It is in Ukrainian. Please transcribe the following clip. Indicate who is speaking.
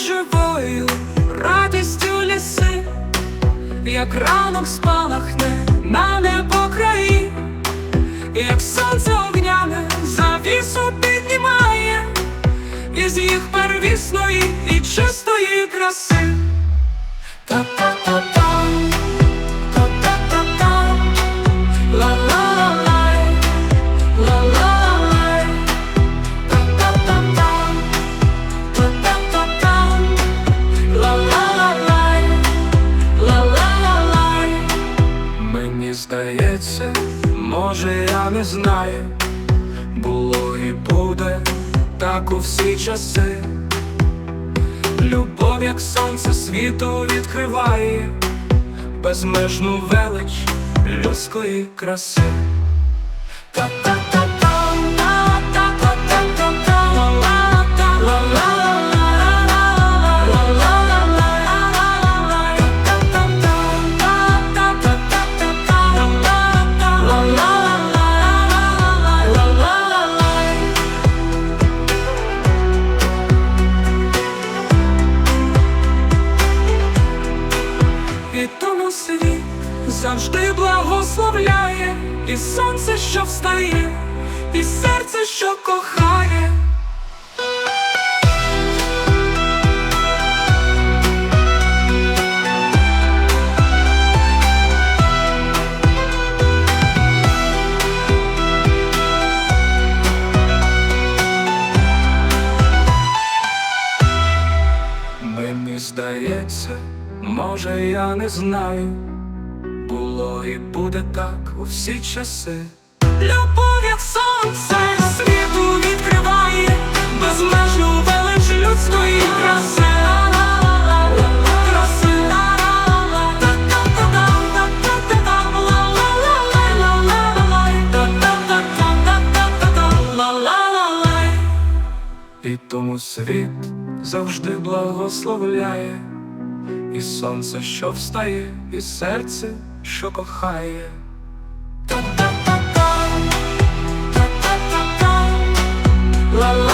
Speaker 1: живою радістю ліси, як ранок спалахне на небо краї, як сонце огняне завісу піднімає, із їх первісної і чистої краси. Та-та я не знаю, було і буде так у всі часи. Любов, як сонце світу відкриває, безмежну велич людської краси. Та-та-та-там, тому світ завжди благословляє, і сонце, що встає, і серце, що кохає. Мені здається, може я не знаю, було і буде так у всі часи. Любов, як сонце, світу відкриває, безмежну велич людської краси. І тому світ завжди благословляє, і сонце, що встає, і серце, що кохає. Та-та-та-та, ла-ла.